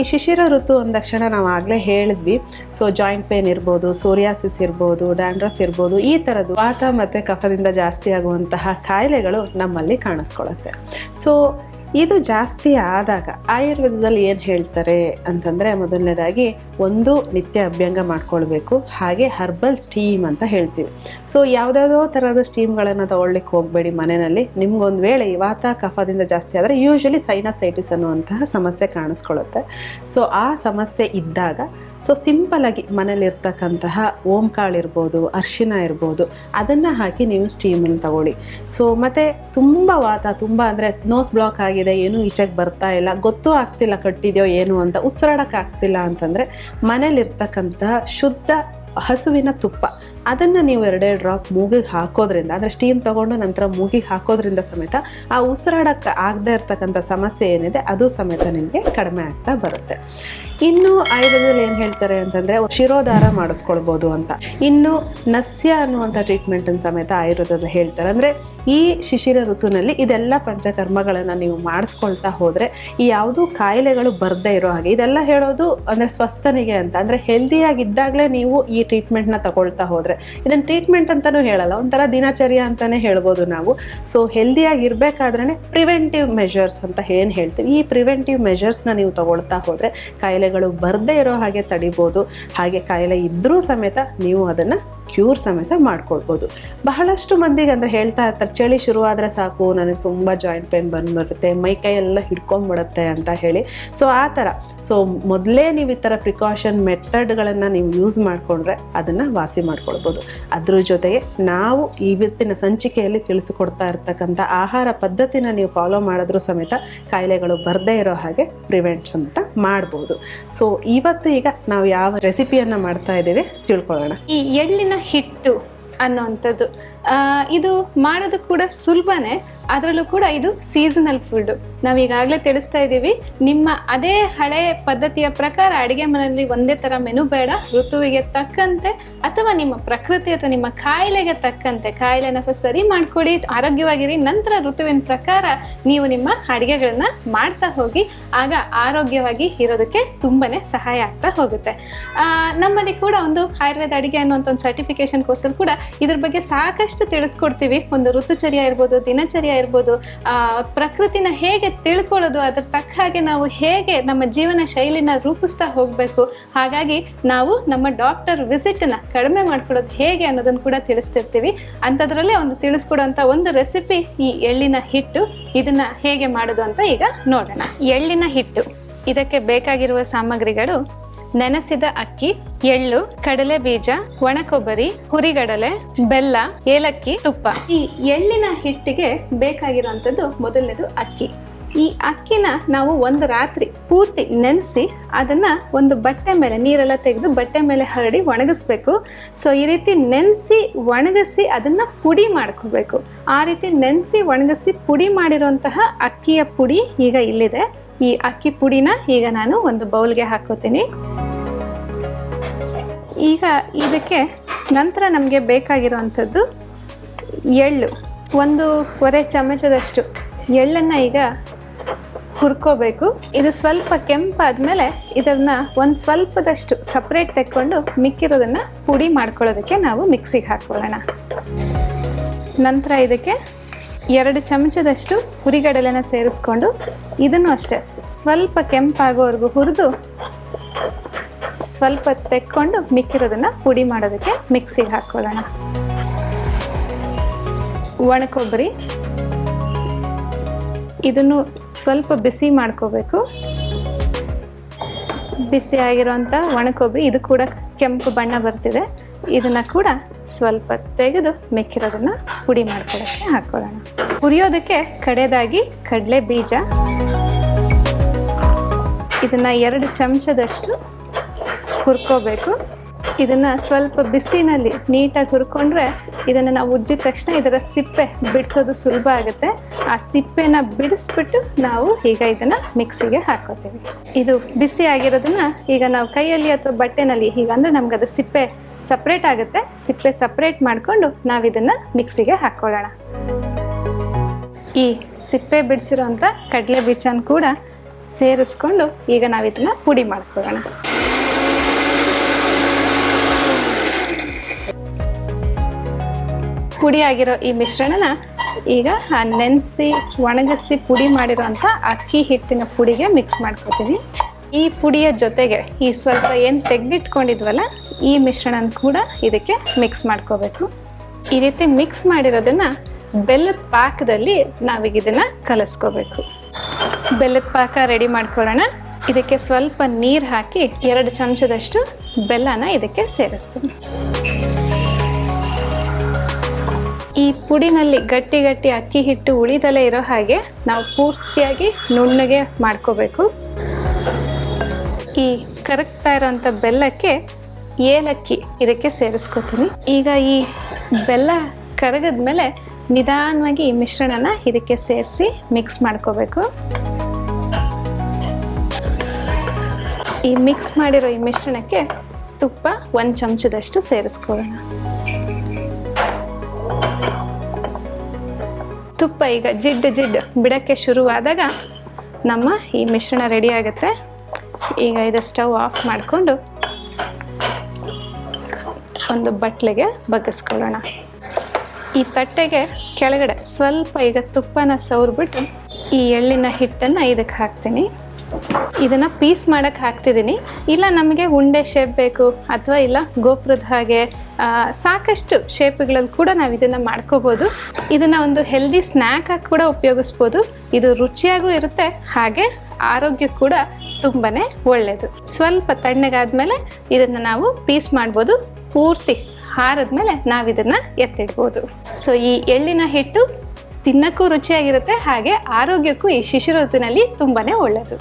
ಈ ಶಿಶಿರ ಋತು ಅಂದಕ್ಷಣ ನಾವು ಆಗಲೇ ಹೇಳಿದ್ವಿ. ಸೊ ಜಾಯಿಂಟ್ ಪೇನ್ ಇರ್ಬೋದು ಸೋರಿಯಾಸಿಸ್ ಇರ್ಬೋದು ಡ್ಯಾಂಡ್ರಫ್ ಇರ್ಬೋದು, ಈ ಥರದ್ದು ವಾತ ಮತ್ತು ಕಫದಿಂದ ಜಾಸ್ತಿ ಆಗುವಂತಹ ಕಾಯಿಲೆಗಳು ನಮ್ಮಲ್ಲಿ ಕಾಣಿಸ್ಕೊಳ್ಳುತ್ತೆ. ಸೊ ಇದು ಜಾಸ್ತಿ ಆದಾಗ ಆಯುರ್ವೇದದಲ್ಲಿ ಏನು ಹೇಳ್ತಾರೆ ಅಂತಂದರೆ ಮೊದಲನೇದಾಗಿ ಒಂದು ನಿತ್ಯ ಅಭ್ಯಂಗ ಮಾಡ್ಕೊಳ್ಬೇಕು. ಹಾಗೆ ಹರ್ಬಲ್ ಸ್ಟೀಮ್ ಅಂತ ಹೇಳ್ತೀವಿ. ಸೊ ಯಾವುದ್ಯಾವುದೋ ಥರದ ಸ್ಟೀಮ್ಗಳನ್ನು ತಗೊಳ್ಳಿಕ್ಕೆ ಹೋಗಬೇಡಿ ಮನೆಯಲ್ಲಿ. ನಿಮ್ಗೊಂದು ವೇಳೆ ಈ ವಾತ ಕಫದಿಂದ ಜಾಸ್ತಿ ಆದರೆ ಯೂಶ್ವಲಿ ಸೈನಸೈಟಿಸ್ ಅನ್ನುವಂತಹ ಸಮಸ್ಯೆ ಕಾಣಿಸ್ಕೊಳ್ಳುತ್ತೆ. ಸೊ ಆ ಸಮಸ್ಯೆ ಇದ್ದಾಗ ಸೊ ಸಿಂಪಲಾಗಿ ಮನೇಲಿರ್ತಕ್ಕಂತಹ ಓಂಕಾಳು ಇರ್ಬೋದು ಅರಿಶಿನ ಇರ್ಬೋದು, ಅದನ್ನು ಹಾಕಿ ನೀವು ಸ್ಟೀಮನ್ನು ತಗೊಳ್ಳಿ. ಸೊ ಮತ್ತು ತುಂಬ ವಾತ, ತುಂಬ ಅಂದರೆ ನೋಸ್ ಬ್ಲಾಕ್ ಆಗಿದೆ, ಏನೂ ಈಚೆಗೆ ಬರ್ತಾ ಇಲ್ಲ, ಗೊತ್ತೂ ಆಗ್ತಿಲ್ಲ ಕಟ್ಟಿದೆಯೋ ಏನು ಅಂತ ಉಸಿರಾಡೋಕ್ಕಾಗ್ತಿಲ್ಲ ಅಂತಂದರೆ ಮನೇಲಿರ್ತಕ್ಕಂತಹ ಶುದ್ಧ ಹಸುವಿನ ತುಪ್ಪ, ಅದನ್ನು ನೀವು ಎರಡೆರಡು ಡ್ರಾಪ್ ಮೂಗಿಗೆ ಹಾಕೋದ್ರಿಂದ, ಅಂದರೆ ಸ್ಟೀಮ್ ತೊಗೊಂಡು ನಂತರ ಮೂಗಿಗೆ ಹಾಕೋದ್ರಿಂದ ಸಮೇತ ಆ ಉಸಿರಾಡಕ್ಕೆ ಆಗದೇ ಇರ್ತಕ್ಕಂಥ ಸಮಸ್ಯೆ ಏನಿದೆ, ಅದು ಸಮೇತ ನಿಮಗೆ ಕಡಿಮೆ ಆಗ್ತಾ ಬರುತ್ತೆ. ಇನ್ನು ಆಯುರ್ವೇದದಲ್ಲಿ ಏನು ಹೇಳ್ತಾರೆ ಅಂತಂದರೆ ಶಿರೋಧಾರ ಮಾಡಿಸ್ಕೊಳ್ಬೋದು ಅಂತ. ಇನ್ನು ನಸ್ಯ ಅನ್ನುವಂಥ ಟ್ರೀಟ್ಮೆಂಟನ್ನು ಸಮೇತ ಆಯುರ್ವೇದದ ಹೇಳ್ತಾರೆ. ಅಂದರೆ ಈ ಶಿಶಿರ ಋತುವಿನಲ್ಲಿ ಇದೆಲ್ಲ ಪಂಚಕರ್ಮಗಳನ್ನು ನೀವು ಮಾಡಿಸ್ಕೊಳ್ತಾ ಹೋದರೆ ಈ ಯಾವುದೂ ಕಾಯಿಲೆಗಳು ಬರದೇ ಇರೋ ಹಾಗೆ. ಇದೆಲ್ಲ ಹೇಳೋದು ಅಂದರೆ ಸ್ವಸ್ಥನಿಗೆ ಅಂತ. ಅಂದರೆ ಹೆಲ್ದಿಯಾಗಿದ್ದಾಗಲೇ ನೀವು ಈ ಟ್ರೀಟ್ಮೆಂಟ್ನ ತಗೊಳ್ತಾ ಹೋದರೆ. ಇದನ್ನು ಟ್ರೀಟ್ಮೆಂಟ್ ಅಂತಲೂ ಹೇಳಲ್ಲ. ಒಂಥರ ದಿನಚರ್ಯ ಅಂತಲೇ ಹೇಳ್ಬೋದು ನಾವು. ಸೊ ಹೆಲ್ದಿಯಾಗಿ ಇರಬೇಕಾದ್ರೆ ಪ್ರಿವೆಂಟಿವ್ ಮೆಷರ್ಸ್ ಅಂತ ಏನು ಹೇಳ್ತೀವಿ? ಈ ಪ್ರಿವೆಂಟಿವ್ ಮೆಷರ್ಸ್ನ ನೀವು ತಗೊಳ್ತಾ ಹೋದರೆ ಕಾಯಿಲೆಗಳು ಬರದೇ ಇರೋ ಹಾಗೆ ತಡಿಬೋದು. ಹಾಗೆ ಕಾಯಿಲೆ ಇದ್ದರೂ ಸಮೇತ ನೀವು ಅದನ್ನು ಕ್ಯೂರ್ ಸಮೇತ ಮಾಡ್ಕೊಳ್ಬೋದು. ಬಹಳಷ್ಟು ಮಂದಿಗೆ ಅಂದರೆ ಹೇಳ್ತಾ ಇರ್ತಾರೆ, ಚಳಿ ಶುರುವಾದರೆ ಸಾಕು, ನನಗೆ ತುಂಬ ಜಾಯಿಂಟ್ ಪೇನ್ ಬಂದ್ಬಿಡುತ್ತೆ, ಮೈ ಕೈ ಎಲ್ಲ ಹಿಡ್ಕೊಂಡ್ಬಿಡುತ್ತೆ ಅಂತ ಹೇಳಿ. ಸೊ ಆ ಥರ ಸೊ ಮೊದಲೇ ನೀವು ಈ ಥರ ಪ್ರಿಕಾಷನ್ ಮೆಥಡ್ಗಳನ್ನು ನೀವು ಯೂಸ್ ಮಾಡಿಕೊಂಡ್ರೆ ಅದನ್ನು ವಾಸಿ ಮಾಡ್ಕೊಳ್ಬೋದು. ಅದ್ರ ಜೊತೆಗೆ ನಾವು ಇವತ್ತಿನ ಸಂಚಿಕೆಯಲ್ಲಿ ತಿಳಿಸಿಕೊಡ್ತಾ ಇರ್ತಕ್ಕಂಥ ಆಹಾರ ಪದ್ಧತಿನ ನೀವು ಫಾಲೋ ಮಾಡಿದ್ರೂ ಸಮೇತ ಕಾಯಿಲೆಗಳು ಬರದೇ ಇರೋ ಹಾಗೆ ಪ್ರಿವೆಂಟ್ಸ್ ಸಮೇತ ಮಾಡ್ಬೋದು. ಸೊ ಇವತ್ತು ಈಗ ನಾವು ಯಾವ ರೆಸಿಪಿಯನ್ನು ಮಾಡ್ತಾ ಇದ್ದೇವೆ ತಿಳ್ಕೊಳ್ಳೋಣ. ಈ ಎಳ್ಳಿನ ಹಿಟ್ಟು ಅನ್ನೋವಂಥದ್ದು ಇದು ಮಾಡೋದು ಕೂಡ ಸುಲಭನೇ ಅದರಲ್ಲೂ ಕೂಡ ಇದು ಸೀಸನಲ್ ಫುಡ್ ನಾವು ಈಗಾಗಲೇ ತಿಳಿಸ್ತಾ ಇದ್ದೀವಿ, ನಿಮ್ಮ ಅದೇ ಹಳೆ ಪದ್ಧತಿಯ ಪ್ರಕಾರ ಅಡುಗೆ ಮನೆಯಲ್ಲಿ ಒಂದೇ ಥರ ಮೆನು ಬೇಡ, ಋತುವಿಗೆ ತಕ್ಕಂತೆ ಅಥವಾ ನಿಮ್ಮ ಪ್ರಕೃತಿ ಅಥವಾ ನಿಮ್ಮ ಕಾಯಿಲೆಗೆ ತಕ್ಕಂತೆ, ಕಾಯಿಲೆನ ಫಸ್ಟ್ ಸರಿ ಮಾಡ್ಕೊಡಿ, ಆರೋಗ್ಯವಾಗಿರಿ, ನಂತರ ಋತುವಿನ ಪ್ರಕಾರ ನೀವು ನಿಮ್ಮ ಅಡುಗೆಗಳನ್ನ ಮಾಡ್ತಾ ಹೋಗಿ, ಆಗ ಆರೋಗ್ಯವಾಗಿ ಇರೋದಕ್ಕೆ ತುಂಬಾನೇ ಸಹಾಯ ಆಗ್ತಾ ಹೋಗುತ್ತೆ. ನಮ್ಮಲ್ಲಿ ಕೂಡ ಒಂದು ಆಯುರ್ವೇದ ಅಡುಗೆ ಅನ್ನುವಂಥ ಒಂದು ಸರ್ಟಿಫಿಕೇಶನ್ ಕೋರ್ಸಲ್ಲಿ ಕೂಡ ಇದ್ರ ಬಗ್ಗೆ ಸಾಕಷ್ಟು ತಿಳಿಸ್ಕೊಡ್ತೀವಿ. ಒಂದು ಋತುಚರ್ಯ ಇರ್ಬೋದು, ದಿನಚರ್ಯ ಇರ್ಬೋದು. ಆ, ಪ್ರಕೃತಿನ ಹೇಗೆ ತಿಳ್ಕೊಳ್ಳೋದು ಅದ್ರ ತಕ್ಕ ಹಾಗೆ ನಾವು ಹೇಗೆ ನಮ್ಮ ಜೀವನ ಶೈಲಿನ ರೂಪಿಸ್ತಾ ಹೋಗಬೇಕು. ಹಾಗಾಗಿ ನಾವು ನಮ್ಮ ಡಾಕ್ಟರ್ ವಿಸಿಟ್ನ ಕಡಿಮೆ ಮಾಡ್ಕೊಳ್ಳೋದು ಹೇಗೆ ಅನ್ನೋದನ್ನ ಕೂಡ ತಿಳಿಸ್ತಿರ್ತೀವಿ. ಅಂಥದ್ರಲ್ಲೇ ಒಂದು ತಿಳಿಸ್ಕೊಡುವಂತ ಒಂದು ರೆಸಿಪಿ ಈ ಎಳ್ಳಿನ ಹಿಟ್ಟು ಇದನ್ನ ಹೇಗೆ ಮಾಡೋದು ಅಂತ ಈಗ ನೋಡೋಣ. ಎಳ್ಳಿನ ಹಿಟ್ಟು ಇದಕ್ಕೆ ಬೇಕಾಗಿರುವ ಸಾಮಗ್ರಿಗಳು ನೆನೆಸಿದ ಅಕ್ಕಿ, ಎಳ್ಳು, ಕಡಲೆ ಬೀಜ ಒಣ ಕೊಬ್ಬರಿ ಹುರಿಗಡಲೆ, ಬೆಲ್ಲ, ಏಲಕ್ಕಿ, ತುಪ್ಪ. ಈ ಎಳ್ಳಿನ ಹಿಟ್ಟಿಗೆ ಬೇಕಾಗಿರುವಂಥದ್ದು ಮೊದಲನೇದು ಅಕ್ಕಿ. ಈ ಅಕ್ಕಿನ ನಾವು ಒಂದು ರಾತ್ರಿ ಪೂರ್ತಿ ನೆನೆಸಿ ಅದನ್ನ ಒಂದು ಬಟ್ಟೆ ಮೇಲೆ, ನೀರೆಲ್ಲ ತೆಗೆದು ಬಟ್ಟೆ ಮೇಲೆ ಹರಡಿ ಒಣಗಿಸ್ಬೇಕು. ಸೊ ಈ ರೀತಿ ನೆನೆಸಿ ಒಣಗಿಸಿ ಅದನ್ನ ಪುಡಿ ಮಾಡ್ಕೋಬೇಕು. ಆ ರೀತಿ ನೆನೆಸಿ ಒಣಗಿಸಿ ಪುಡಿ ಮಾಡಿರುವಂತಹ ಅಕ್ಕಿಯ ಪುಡಿ ಈಗ ಇಲ್ಲಿದೆ. ಈ ಅಕ್ಕಿ ಪುಡಿನ ಈಗ ನಾನು ಒಂದು ಬೌಲ್ಗೆ ಹಾಕೋತೀನಿ. ಈಗ ಇದಕ್ಕೆ ನಂತರ ನಮಗೆ ಬೇಕಾಗಿರುವಂಥದ್ದು ಎಳ್ಳು. ಒಂದೂವರೆ ಚಮಚದಷ್ಟು ಎಳ್ಳನ್ನು ಈಗ ಹುರ್ಕೋಬೇಕು. ಇದು ಸ್ವಲ್ಪ ಕೆಂಪಾದ್ಮೇಲೆ ಇದನ್ನು ಒಂದು ಸ್ವಲ್ಪದಷ್ಟು ಸಪ್ರೇಟ್ ತೆಕ್ಕೊಂಡು ಮಿಕ್ಕಿರೋದನ್ನು ಪುಡಿ ಮಾಡ್ಕೊಳ್ಳೋದಕ್ಕೆ ನಾವು ಮಿಕ್ಸಿಗೆ ಹಾಕ್ಕೊಳ್ಳೋಣ. ನಂತರ ಇದಕ್ಕೆ ಎರಡು ಚಮಚದಷ್ಟು ಹುರಿಗಡಲೆನ ಸೇರಿಸ್ಕೊಂಡು ಇದನ್ನು ಅಷ್ಟೇ ಸ್ವಲ್ಪ ಕೆಂಪಾಗೋವರೆಗೂ ಹುರಿದು ಸ್ವಲ್ಪ ತೆಕ್ಕೊಂಡು ಮಿಕ್ಕಿರೋದನ್ನು ಪುಡಿ ಮಾಡೋದಕ್ಕೆ ಮಿಕ್ಸಿಗೆ ಹಾಕ್ಕೊಳ್ಳೋಣ. ಒಣ ಕೊಬ್ಬರಿ ಇದನ್ನು ಸ್ವಲ್ಪ ಬಿಸಿ ಮಾಡ್ಕೋಬೇಕು. ಬಿಸಿ ಆಗಿರೋಂಥ ಒಣ ಕೊಬ್ಬರಿ ಇದು ಕೂಡ ಕೆಂಪು ಬಣ್ಣ ಬರ್ತಿದೆ. ಇದನ್ನು ಕೂಡ ಸ್ವಲ್ಪ ತೆಗೆದು ಮಿಕ್ಕಿರೋದನ್ನು ಪುಡಿ ಮಾಡ್ಕೊಳ್ಳೋಕ್ಕೆ ಹಾಕೊಳ್ಳೋಣ ಹುರಿಯೋದಕ್ಕೆ ಕಡೆದಾಗಿ ಕಡಲೆ ಬೀಜ. ಇದನ್ನ ಎರಡು ಚಮಚದಷ್ಟು ಹುರ್ಕೋಬೇಕು. ಇದನ್ನ ಸ್ವಲ್ಪ ಬಿಸಿನಲ್ಲಿ ನೀಟಾಗಿ ಹುರ್ಕೊಂಡ್ರೆ ಇದನ್ನು ನಾವು ಉಜ್ಜಿದ ತಕ್ಷಣ ಇದರ ಸಿಪ್ಪೆ ಬಿಡಿಸೋದು ಸುಲಭ ಆಗುತ್ತೆ. ಆ ಸಿಪ್ಪೆನ ಬಿಡಿಸ್ಬಿಟ್ಟು ನಾವು ಈಗ ಇದನ್ನ ಮಿಕ್ಸಿಗೆ ಹಾಕೋತೀವಿ. ಇದು ಬಿಸಿ ಆಗಿರೋದನ್ನ ಈಗ ನಾವು ಕೈಯಲ್ಲಿ ಅಥವಾ ಬಟ್ಟೆನಲ್ಲಿ ಈಗ ಹೀಗಂದ್ರೆ ನಮ್ಗೆ ಅದು ಸಿಪ್ಪೆ ಸಪ್ರೇಟ್ ಆಗುತ್ತೆ. ಸಿಪ್ಪೆ ಸಪ್ರೇಟ್ ಮಾಡಿಕೊಂಡು ನಾವು ಇದನ್ನ ಮಿಕ್ಸಿಗೆ ಹಾಕೊಳ್ಳೋಣ. ಈ ಸಿಪ್ಪೆ ಬಿಡಿಸಿರೋಂಥ ಕಡಲೆ ಬೀಜನ ಕೂಡ ಸೇರಿಸ್ಕೊಂಡು ಈಗ ನಾವು ಇದನ್ನ ಪುಡಿ ಮಾಡ್ಕೊಳ್ಳೋಣ. ಪುಡಿ ಆಗಿರೋ ಈ ಮಿಶ್ರಣನ ಈಗ ನೆನೆಸಿ, ಒಣಗಿಸಿ ಪುಡಿ ಮಾಡಿರೋಂಥ ಅಕ್ಕಿ ಹಿಟ್ಟಿನ ಪುಡಿಗೆ ಮಿಕ್ಸ್ ಮಾಡ್ಕೊತೀನಿ. ಈ ಪುಡಿಯ ಜೊತೆಗೆ ಈ ಸ್ವಲ್ಪ ಏನು ತೆಗೆದಿಟ್ಕೊಂಡಿದ್ವಲ್ಲ, ಈ ಮಿಶ್ರಣನ ಕೂಡ ಇದಕ್ಕೆ ಮಿಕ್ಸ್ ಮಾಡ್ಕೋಬೇಕು. ಈ ರೀತಿ ಮಿಕ್ಸ್ ಮಾಡಿರೋದನ್ನ ಬೆಲ್ಲದ ಪಾಕದಲ್ಲಿ ನಾವೀಗ ಇದನ್ನ ಕಲಿಸ್ಕೋಬೇಕು. ಬೆಲ್ಲದ ಪಾಕ ರೆಡಿ ಮಾಡ್ಕೊಳ್ಳೋಣ. ಇದಕ್ಕೆ ಸ್ವಲ್ಪ ನೀರು ಹಾಕಿ ಎರಡು ಚಮಚದಷ್ಟು ಬೆಲ್ಲನ ಇದಕ್ಕೆ ಸೇರಿಸ್ತೀನಿ. ಈ ಪುಡಿನಲ್ಲಿ ಗಟ್ಟಿ ಗಟ್ಟಿ ಅಕ್ಕಿ ಹಿಟ್ಟು ಉಳಿದಲೇ ಇರೋ ಹಾಗೆ ನಾವು ಪೂರ್ತಿಯಾಗಿ ನುಣ್ಣಗೆ ಮಾಡ್ಕೋಬೇಕು. ಈ ಕರಗ್ತಾ ಇರೋಂಥ ಬೆಲ್ಲಕ್ಕೆ ಏಲಕ್ಕಿ ಇದಕ್ಕೆ ಸೇರಿಸ್ಕೋತೀನಿ. ಈಗ ಈ ಬೆಲ್ಲ ಕರಗದ್ಮೇಲೆ ನಿಧಾನವಾಗಿ ಈ ಮಿಶ್ರಣನ ಇದಕ್ಕೆ ಸೇರಿಸಿ ಮಿಕ್ಸ್ ಮಾಡ್ಕೋಬೇಕು. ಈ ಮಿಕ್ಸ್ ಮಾಡಿರೋ ಈ ಮಿಶ್ರಣಕ್ಕೆ ತುಪ್ಪ ಒಂದು ಚಮಚದಷ್ಟು ಸೇರಿಸ್ಕೊಳ್ಳೋಣ. ತುಪ್ಪ ಈಗ ಜಿಡ್ಡು ಜಿಡ್ಡು ಬಿಡಕ್ಕೆ ಶುರುವಾದಾಗ ನಮ್ಮ ಈ ಮಿಶ್ರಣ ರೆಡಿ ಆಗುತ್ತೆ. ಈಗ ಇದು ಸ್ಟವ್ ಆಫ್ ಮಾಡಿಕೊಂಡು ಒಂದು ಬಟ್ಲಿಗೆ ಬಗ್ಗಿಸ್ಕೊಳ್ಳೋಣ. ಈ ತಟ್ಟೆಗೆ ಕೆಳಗಡೆ ಸ್ವಲ್ಪ ಈಗ ತುಪ್ಪನ ಸವರ್ಬಿಟ್ಟು ಈ ಎಳ್ಳಿನ ಹಿಟ್ಟನ್ನು ಇದಕ್ಕೆ ಹಾಕ್ತೀನಿ. ಇದನ್ನು ಪೀಸ್ ಮಾಡೋಕ್ಕೆ ಹಾಕ್ತಿದ್ದೀನಿ ಇಲ್ಲ ನಮಗೆ ಉಂಡೆ ಶೇಪ್ ಬೇಕು ಅಥವಾ ಇಲ್ಲ ಗೋಪುರದ ಹಾಗೆ ಸಾಕಷ್ಟು ಶೇಪ್ಗಳಲ್ಲಿ ಕೂಡ ನಾವು ಇದನ್ನ ಮಾಡ್ಕೋಬೋದು. ಇದನ್ನು ಒಂದು ಹೆಲ್ದಿ ಸ್ನ್ಯಾಕ್ ಆಗಿ ಕೂಡ ಉಪಯೋಗಿಸ್ಬೋದು. ಇದು ರುಚಿಯಾಗೂ ಇರುತ್ತೆ, ಹಾಗೆ ಆರೋಗ್ಯ ಕೂಡ ತುಂಬಾ ಒಳ್ಳೆಯದು ಸ್ವಲ್ಪ ತಣ್ಣಗಾದ್ಮೇಲೆ ಇದನ್ನು ನಾವು ಪೀಸ್ ಮಾಡ್ಬೋದು. ಪೂರ್ತಿ ಹಾರದ್ಮೇಲೆ ನಾವು ಇದನ್ನ ಎತ್ತಿಡ್ಬೋದು. ಸೊ ಈ ಎಳ್ಳಿನ ಹಿಟ್ಟು ತಿನ್ನಕ್ಕೂ ರುಚಿಯಾಗಿರುತ್ತೆ, ಹಾಗೆ ಆರೋಗ್ಯಕ್ಕೂ ಈ ಶಿಶು ಋತುವಿನಲ್ಲಿ ತುಂಬಾ ಒಳ್ಳೆಯದು